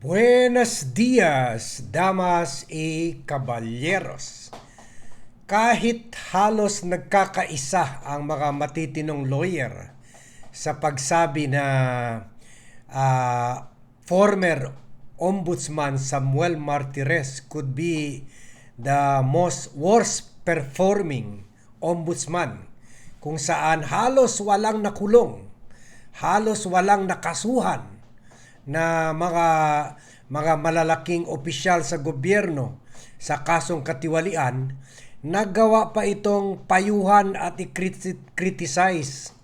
Buenos dias, damas y caballeros. Kahit halos nagkakaisa ang mga matitinong lawyer sa pagsabi na ah, former Ombudsman Samuel Martires could be the most worst performing ombudsman kung saan halos walang nakulong, halos walang nakasuhan na mga mga malalaking opisyal sa gobyerno sa kasong katiwalian, nagawa pa itong payuhan at i-criticize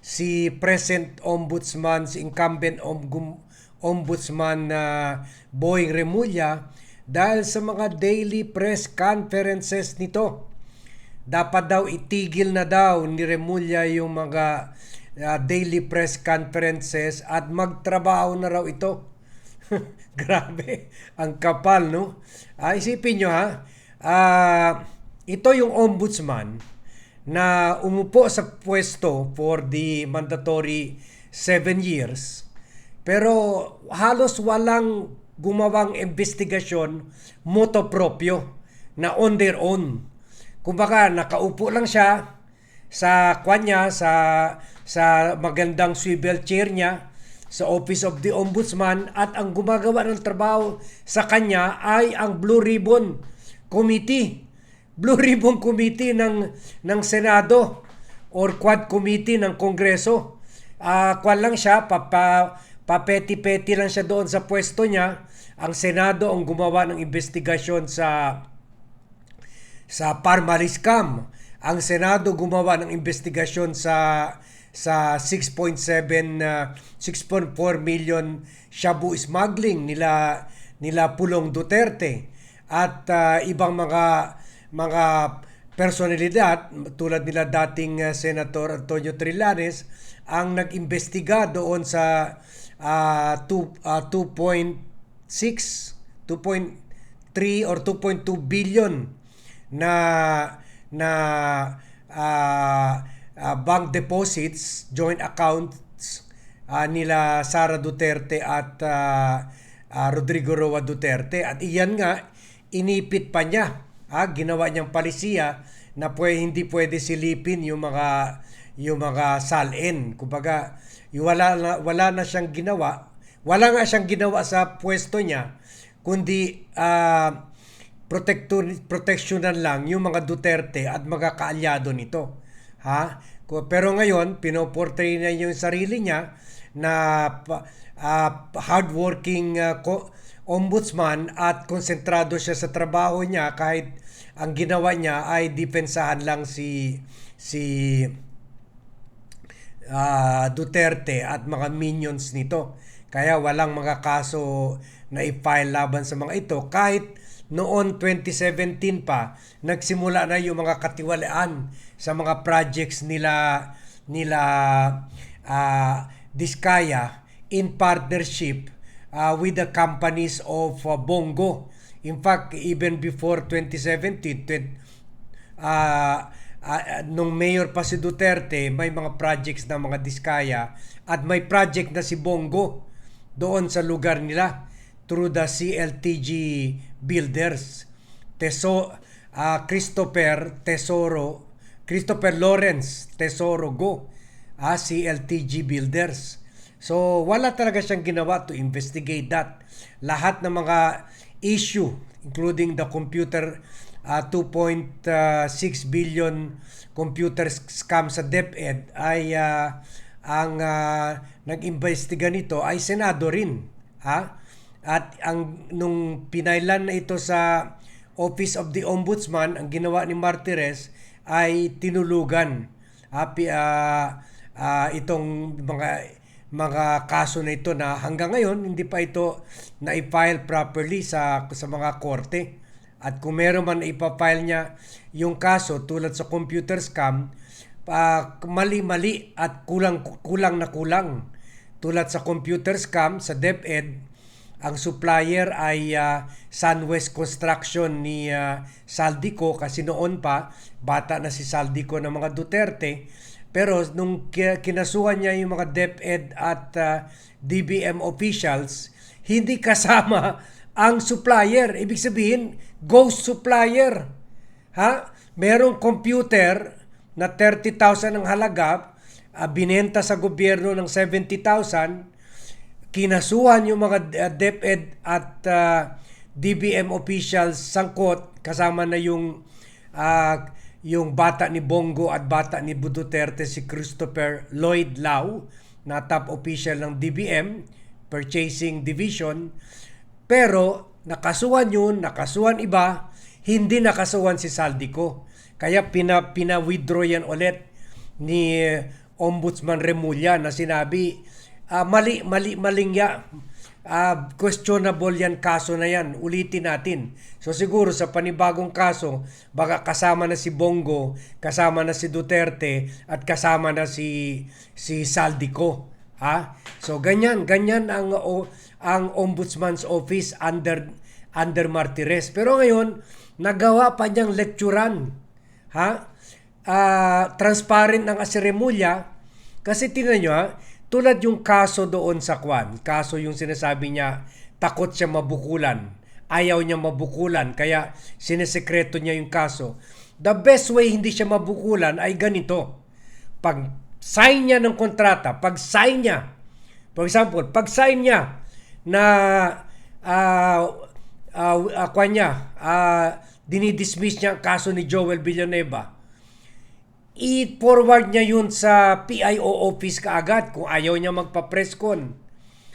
si present ombudsman, si incumbent om- ombudsman na Boying Remulla dahil sa mga daily press conferences nito. Dapat daw itigil na daw ni Remulla yung mga uh, daily press conferences at magtrabaho na raw ito. Grabe, ang kapal, no? Ah, isipin nyo ha, ah, ito yung ombudsman na umupo sa pwesto for the mandatory 7 years pero halos walang gumawang investigasyon moto proprio na on their own. Kumbaga, nakaupo lang siya sa kanya sa sa magandang swivel chair niya sa Office of the Ombudsman at ang gumagawa ng trabaho sa kanya ay ang Blue Ribbon Committee. Blue Ribbon Committee ng ng Senado or Quad Committee ng Kongreso. Ah, kwan lang siya papa papeti-peti lang siya doon sa pwesto niya. Ang Senado ang gumawa ng investigasyon sa sa Parmalis Scam. Ang Senado gumawa ng investigasyon sa sa 6.7 uh, 6.4 million shabu smuggling nila nila Pulong Duterte at uh, ibang mga mga personalidad tulad nila dating uh, Senator Antonio Trillanes ang nag-imbestiga doon sa uh, 2 uh, 2.6 2.3 or 2.2 billion na na uh, uh, bank deposits, joint accounts uh, nila Sara Duterte at uh, uh, Rodrigo Roa Duterte. At iyan nga inipit pa niya ah, ginawa niyang palisiya na pwede, hindi pwede silipin yung mga yung mga salin. Kumbaga wala na, wala na siyang ginawa. Wala nga siyang ginawa sa pwesto niya kundi uh, proteksyonan lang yung mga Duterte at mga kaalyado nito. Ha? Pero ngayon, pinoportray niya yung sarili niya na uh, hardworking uh, ombudsman at konsentrado siya sa trabaho niya kahit ang ginawa niya ay depensahan lang si si uh, Duterte at mga minions nito. Kaya walang mga kaso na i-file laban sa mga ito kahit noon 2017 pa nagsimula na yung mga katiwalaan sa mga projects nila nila uh, Diskaya in partnership uh, with the companies of uh, Bongo. In fact, even before 2017, uh, uh, nung mayor pa si Duterte, may mga projects na mga Diskaya at may project na si Bongo doon sa lugar nila through the CLTG Builders. Teso uh, Christopher Tesoro Christopher Lawrence Tesoro Go uh, CLTG Builders. So wala talaga siyang ginawa to investigate that. Lahat ng mga issue including the computer uh, 2.6 billion computer scam sa DepEd ay uh, ang uh, nag-imbestiga nito ay Senado rin. Ha? At ang nung pinailan na ito sa Office of the Ombudsman, ang ginawa ni Martires ay tinulugan happy uh, uh, itong mga mga kaso na ito na hanggang ngayon hindi pa ito na i-file properly sa sa mga korte. At kung meron man ipafile niya yung kaso tulad sa computer scam, uh, mali-mali at kulang kulang na kulang. Tulad sa computer scam sa DepEd, ang supplier ay uh, Sunwest Construction ni uh, Saldico kasi noon pa bata na si Saldico ng mga Duterte pero nung kinasuhan niya yung mga DepEd at uh, DBM officials hindi kasama ang supplier. Ibig sabihin, ghost supplier. Ha? Merong computer na 30,000 ang halaga, ah, binenta sa gobyerno ng 70,000, kinasuhan yung mga uh, DepEd at ah, DBM officials sangkot kasama na yung ah, yung bata ni Bongo at bata ni Duterte si Christopher Lloyd Lau na top official ng DBM Purchasing Division pero nakasuhan yun, nakasuhan iba, hindi nakasuhan si Saldico. Kaya pina, pina-withdraw yan ulit ni eh, Ombudsman Remulla na sinabi, ah, mali, mali, malingya. Ah, questionable yan kaso na yan. Ulitin natin. So siguro sa panibagong kaso, baka kasama na si Bongo, kasama na si Duterte, at kasama na si si Saldico. Ha? So ganyan, ganyan ang o, ang Ombudsman's Office under under Martires. Pero ngayon, nagawa pa niyang lecturan. Ha? Ah, transparent ng Asiremulla kasi tinan nyo ha, tulad yung kaso doon sa Kwan, kaso yung sinasabi niya, takot siya mabukulan, ayaw niya mabukulan, kaya sinesekreto niya yung kaso. The best way hindi siya mabukulan ay ganito. Pag sign niya ng kontrata, pag sign niya, for example, pag sign niya na ah ah ah, kwan niya, ah, dinidismiss niya ang kaso ni Joel Villanueva, i-forward niya yun sa PIO office kaagad kung ayaw niya magpa-press con.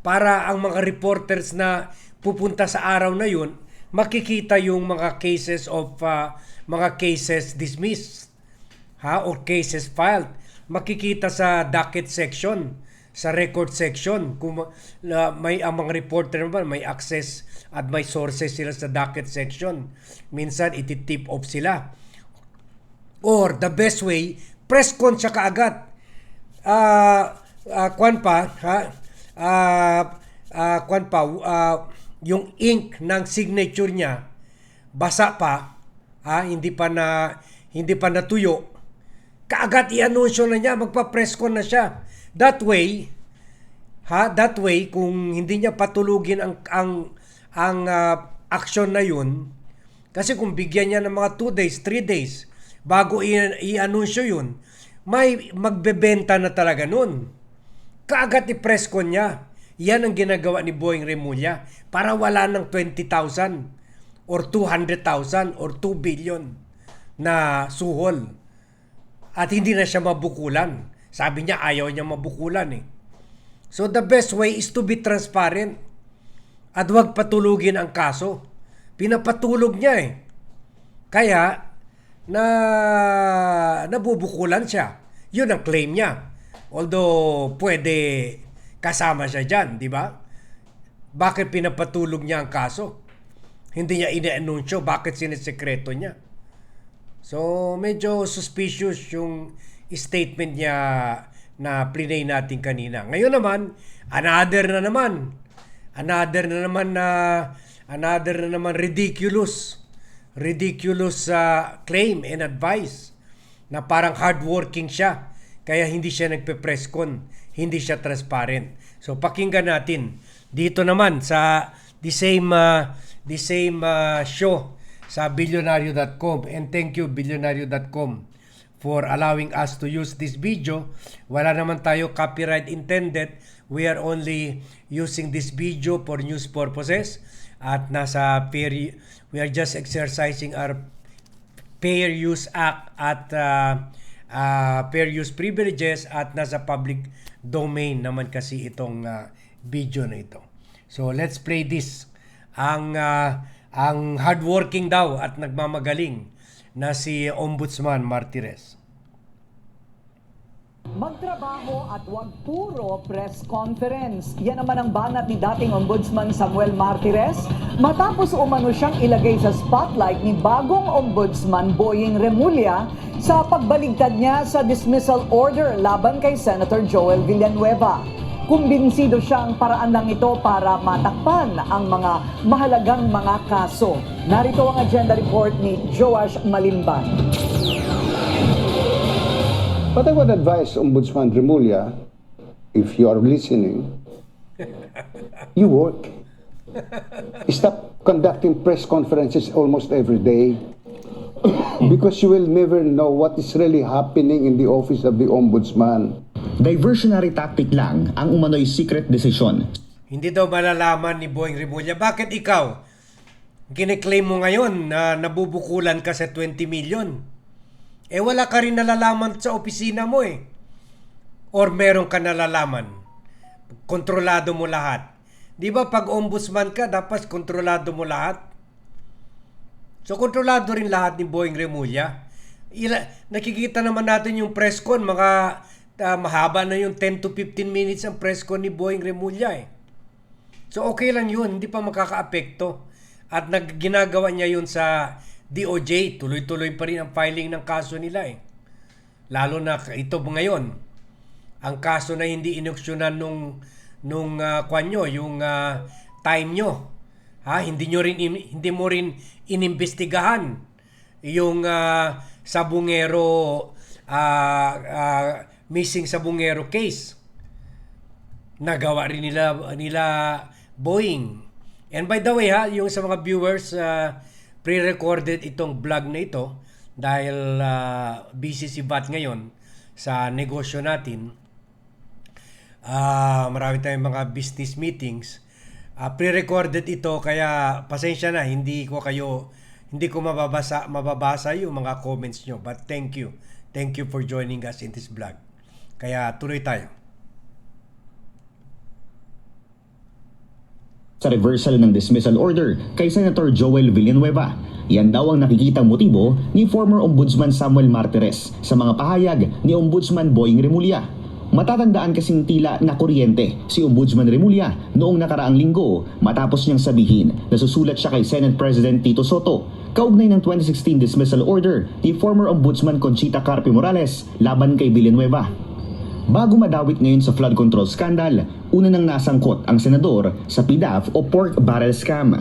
Para ang mga reporters na pupunta sa araw na yun, makikita yung mga cases of uh, mga cases dismissed ha or cases filed makikita sa docket section sa record section kung uh, may ang mga reporter naman may access at may sources sila sa docket section minsan iti-tip off sila Or the best way, press con siya kaagad. Ah, uh, kwan pa, ha? Ah, ah, kwan pa, ah, yung ink ng signature niya basa pa, ha? Hindi pa na hindi pa natuyo. Kaagad i-anunsyo na niya, magpa-press con na siya. That way, ha, that way kung hindi niya patulugin ang ang ang ah, action na yun, kasi kung bigyan niya ng mga 2 days, 3 days, bago i-anunsyo yun, may magbebenta na talaga nun. Kaagad i-press con niya. Yan ang ginagawa ni Boeing Remulla para wala ng 20,000 or 200,000 or 2 billion na suhol. At hindi na siya mabukulan. Sabi niya ayaw niya mabukulan eh. So the best way is to be transparent. At huwag patulugin ang kaso. Pinapatulog niya eh. Kaya na nabubukulan siya. Yun ang claim niya. Although pwede kasama siya dyan, di ba? Bakit pinapatulog niya ang kaso? Hindi niya ina-anunsyo, bakit sinisekreto niya? So, medyo suspicious yung statement niya na plinay natin kanina. Ngayon naman, another na naman. Another na naman na another na naman ridiculous ridiculous uh, claim and advice na parang hardworking siya kaya hindi siya nagpe-press con, hindi siya transparent. So pakinggan natin dito naman sa the same uh, the same uh, show sa billionario.com and thank you billionario.com for allowing us to use this video. Wala naman tayo copyright intended. We are only using this video for news purposes at nasa fair we are just exercising our fair use act at uh, uh, fair use privileges at nasa public domain naman kasi itong uh, video na ito. So let's play this. Ang uh, ang hardworking daw at nagmamagaling na si Ombudsman Martires. Magtrabaho at wag puro press conference. Yan naman ang banat ni dating Ombudsman Samuel Martires matapos umano siyang ilagay sa spotlight ni bagong Ombudsman Boying Remulla sa pagbaligtad niya sa dismissal order laban kay Senator Joel Villanueva. Kumbinsido siyang paraan lang ito para matakpan ang mga mahalagang mga kaso. Narito ang agenda report ni Joash Malimban. But I would advise Ombudsman Remulla, if you are listening, you work. stop conducting press conferences almost every day. because you will never know what is really happening in the office of the ombudsman. Diversionary tactic lang ang umano'y secret decision Hindi daw malalaman ni Boying Remulla. Bakit ikaw? Kiniklaim mo ngayon na nabubukulan ka sa 20 million. Eh wala ka rin nalalaman sa opisina mo eh. Or meron ka nalalaman. Kontrolado mo lahat. Di ba pag ombudsman ka, dapat kontrolado mo lahat? So kontrolado rin lahat ni Boying Remulla. Ila, nakikita naman natin yung press con, mga ah, mahaba na yung 10 to 15 minutes ang press con ni Boying Remulla eh. So okay lang yun, hindi pa makakaapekto. At nag, ginagawa niya yun sa DOJ, tuloy-tuloy pa rin ang filing ng kaso nila eh. Lalo na ito ngayon, ang kaso na hindi inuksyonan nung nung uh, kwan nyo, yung ah, time nyo. Ha, hindi nyo rin in- hindi mo rin inimbestigahan yung ah, sabungero ah, ah, missing sabungero case nagawa rin nila nila Boeing. And by the way ha, yung sa mga viewers uh, pre-recorded itong vlog na ito dahil uh, busy si Bat ngayon sa negosyo natin. Ah, marami tayong mga business meetings. Ah, pre-recorded ito kaya pasensya na hindi ko kayo hindi ko mababasa mababasa yung mga comments nyo but thank you. Thank you for joining us in this vlog. Kaya tuloy tayo. Sa reversal ng dismissal order kay Senator Joel Villanueva. Yan daw ang nakikitang motibo ni former Ombudsman Samuel Martires sa mga pahayag ni Ombudsman Boying Remulla. Matatandaan kasing tila na kuryente si Ombudsman Remulla noong nakaraang linggo matapos niyang sabihin na susulat siya kay Senate President Tito Soto kaugnay ng 2016 dismissal order ni former Ombudsman Conchita Carpio Morales laban kay Villanueva. Bago madawit ngayon sa flood control scandal, una nang nasangkot ang senador sa PDAF o pork barrel scam.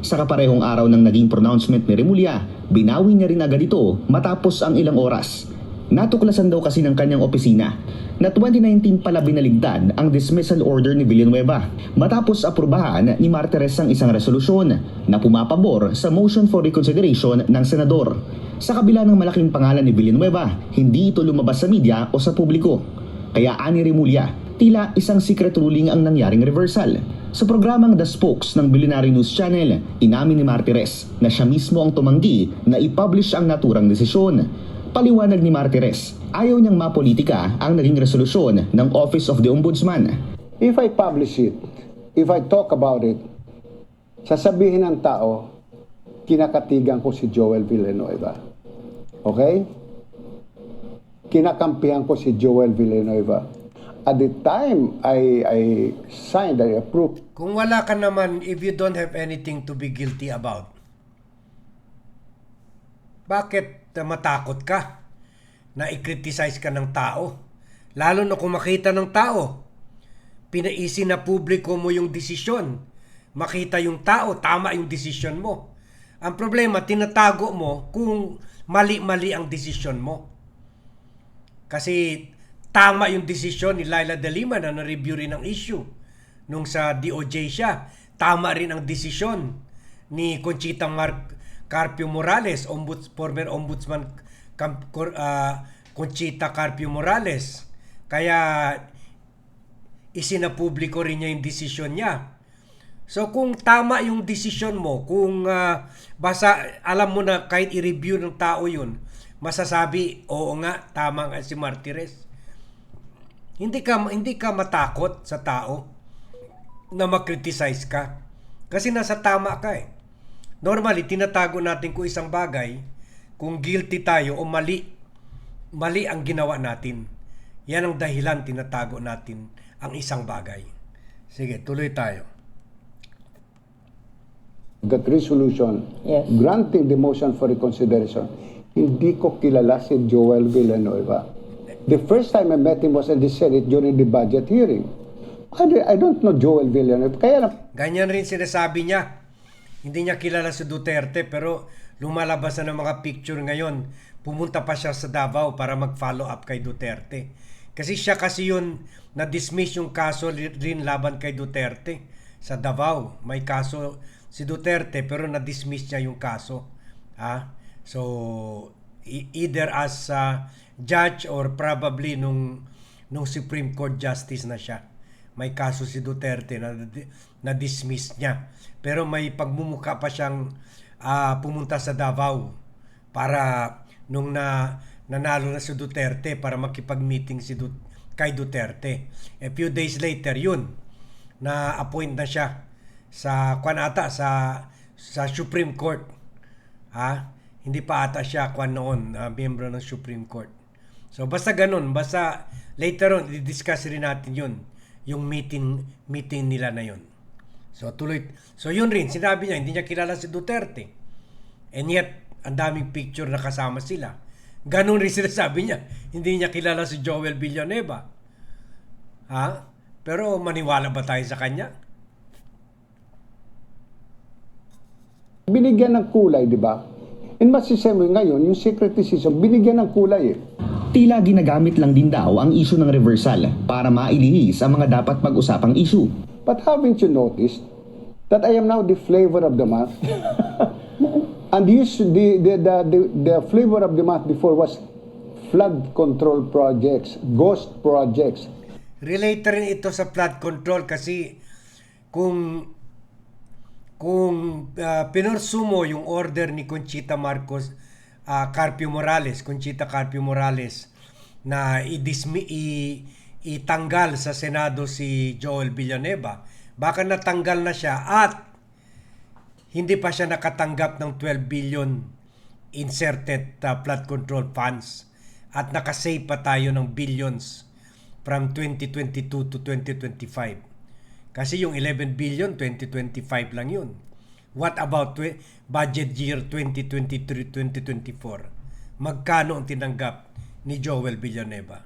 Sa kaparehong araw ng naging pronouncement ni Remulla, binawi niya rin agad ito matapos ang ilang oras. Natuklasan daw kasi ng kanyang opisina na 2019 pala binaligtad ang dismissal order ni Villanueva matapos aprubahan ni Martires ang isang resolusyon na pumapabor sa motion for reconsideration ng senador. Sa kabila ng malaking pangalan ni Villanueva, hindi ito lumabas sa media o sa publiko. Kaya ani Remulla, tila isang secret ruling ang nangyaring reversal. Sa programang The Spokes ng Billionaire News Channel, inamin ni Martires na siya mismo ang tumanggi na i-publish ang naturang desisyon. Paliwanag ni Martires, ayaw niyang mapolitika ang naging resolusyon ng Office of the Ombudsman. If I publish it, if I talk about it, sasabihin ng tao, kinakatigan ko si Joel Villanueva. Okay? Kinakampihan ko si Joel Villanueva. At the time I, I signed, I approved, Kung wala ka naman, if you don't have anything to be guilty about, bakit matakot ka na i-criticize ka ng tao? Lalo na kung makita ng tao, pinaisin na publiko mo yung desisyon. Makita yung tao, tama yung desisyon mo. Ang problema, tinatago mo kung mali-mali ang desisyon mo. Kasi tama yung desisyon ni Laila de Lima na na-review rin ang issue nung sa DOJ siya. Tama rin ang desisyon ni Conchita Mar- Carpio Morales, ombuds, former ombudsman ah, Conchita Carpio Morales. Kaya isinapubliko rin niya yung desisyon niya. So kung tama yung desisyon mo, kung ah, basa alam mo na kahit i-review ng tao yun, masasabi, oo nga, tama nga si Martires. Hindi ka hindi ka matakot sa tao na makriticize ka. Kasi nasa tama ka eh. Normally, tinatago natin kung isang bagay, kung guilty tayo o mali, mali ang ginawa natin. Yan ang dahilan tinatago natin ang isang bagay. Sige, tuloy tayo. that resolution Yes. granting the motion for reconsideration, hindi ko kilala si Joel Villanueva. The first time I met him was in the Senate during the budget hearing. I, I don't know Joel Villanueva. Kaya na, Ganyan rin sinasabi niya. Hindi niya kilala si Duterte pero lumalabas na ng mga picture ngayon. Pumunta pa siya sa Davao para mag-follow up kay Duterte. Kasi siya kasi yun na-dismiss yung kaso rin laban kay Duterte sa Davao. May kaso si Duterte pero na-dismiss niya yung kaso. Ah, so either as a judge or probably nung nung Supreme Court Justice na siya. May kaso si Duterte na na dismiss niya. Pero may pagmumuka pa siyang ah, pumunta sa Davao para nung na nanalo na si Duterte para makipag-meeting si Du- kay Duterte. A few days later yun na appoint na siya sa kwan ata sa sa Supreme Court. Ha? Hindi pa ata siya kwan noon, ah, miyembro ng Supreme Court. So basta ganun, basta later on i-discuss rin natin 'yun, yung meeting meeting nila na 'yun. So tuloy So yun rin, sinabi niya hindi niya kilala si Duterte. And yet ang daming picture na kasama sila. Ganun rin sinasabi niya, hindi niya kilala si Joel Villanueva. Ha? Pero maniwala ba tayo sa kanya? Binigyan ng kulay, di ba? In masisemi ngayon, yung secret decision, binigyan ng kulay eh. Tila ginagamit lang din daw ang issue ng reversal para mailihis ang mga dapat pag-usapang issue. But haven't you noticed that I am now the flavor of the month? and used to- the, the, the, the, the flavor of the month before was flood control projects, ghost projects. Related rin ito sa flood control kasi kung kung uh, pinursumo yung order ni Conchita Marcos ah, Carpio Morales, Conchita Carpio Morales na i-dismi i- itanggal sa Senado si Joel Villanueva, baka natanggal na siya at hindi pa siya nakatanggap ng 12 billion inserted uh, flood control funds at nakasave pa tayo ng billions from 2022 to 2025. Kasi yung 11 billion, 2025 lang yun. What about budget year 2023-2024? Magkano ang tinanggap ni Joel Villanueva?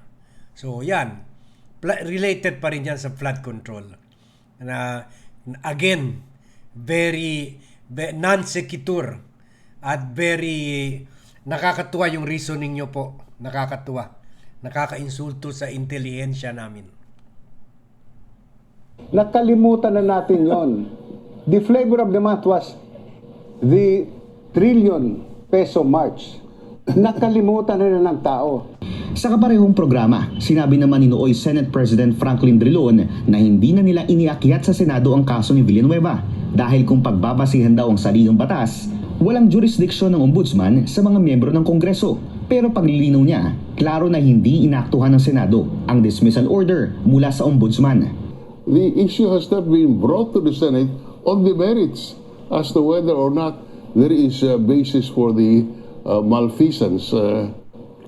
So yan, related pa rin yan sa flood control. Na again, very, ve- non-sequitur at very nakakatuwa yung reasoning nyo po. Nakakatuwa. Nakakainsulto sa intelihensya namin. Nakalimutan na natin yon. The flavor of the month was the trillion peso march. Nakalimutan na ng tao. Sa kaparehong programa, sinabi naman ni Nooy Senate President Franklin Drilon na hindi na nila iniakyat sa Senado ang kaso ni Villanueva dahil kung pagbabasihan daw ang saligang batas, walang jurisdiksyon ng ombudsman sa mga miyembro ng Kongreso. Pero paglilinaw niya, klaro na hindi inaktuhan ng Senado ang dismissal order mula sa ombudsman. The issue has not been brought to the Senate on the merits as to whether or not there is a basis for the uh, malfeasance uh,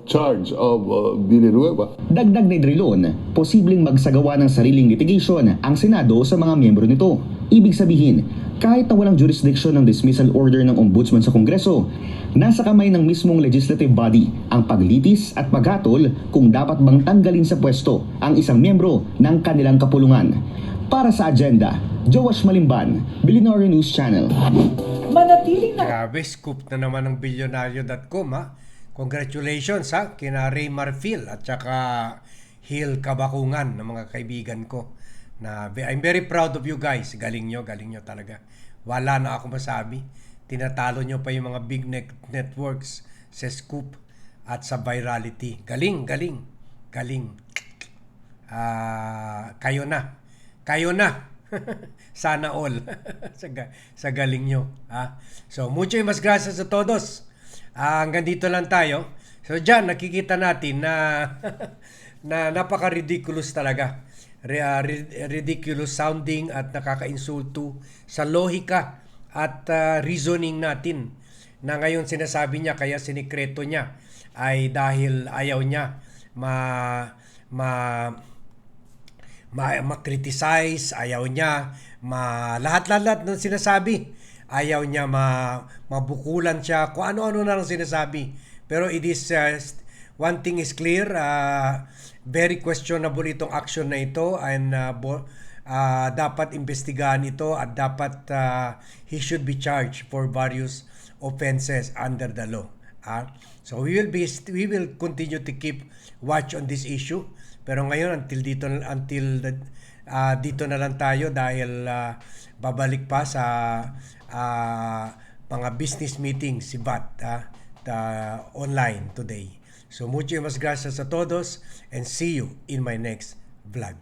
charge of uh, Villanueva. Dagdag ni Drilon, posibleng magsagawa ng sariling litigation ang Senado sa mga miyembro nito. Ibig sabihin, kahit na walang jurisdiction ng dismissal order ng ombudsman sa Kongreso, nasa kamay ng mismong legislative body ang paglitis at paghatol kung dapat bang tanggalin sa pwesto ang isang miyembro ng kanilang kapulungan. Para sa agenda, Joash Malimban, Billionaire News Channel. Manatiling na Grabe, scoop na naman ng bilyonaryo.com ha. Congratulations ha, kina Ray Marfil at saka Hill Kabakungan ng mga kaibigan ko. Na I'm very proud of you guys. Galing nyo, galing nyo talaga. Wala na ako masabi. Tinatalo nyo pa yung mga big net- networks sa scoop at sa virality. Galing, galing, galing. Ah, kayo na. Kayo na. Sana all. sa, sa galing nyo. Ha? So, mucho mas gracias a todos. Ah, hanggang dito lang tayo. So, dyan, nakikita natin na na napaka-ridiculous talaga. Ah, ri- ridiculous sounding at nakaka-insulto sa lohika at ah, reasoning natin na ngayon sinasabi niya kaya sinikreto niya ay dahil ayaw niya ma ma ma ma-criticize, ayaw niya ma lahat-lahat ng sinasabi. Ayaw niya ma mabukulan siya kung ano-ano na lang sinasabi. Pero it is uh, one thing is clear, uh, very questionable itong action na ito and uh, uh, dapat imbestigahan ito at dapat uh, he should be charged for various offenses under the law. Ah, so we will be we will continue to keep watch on this issue. Pero ngayon until dito until the, ah, dito na lang tayo dahil ah, babalik pa sa ah, mga business meeting si Bat ah, ta- online today. So mucho mas gracias a todos and see you in my next vlog.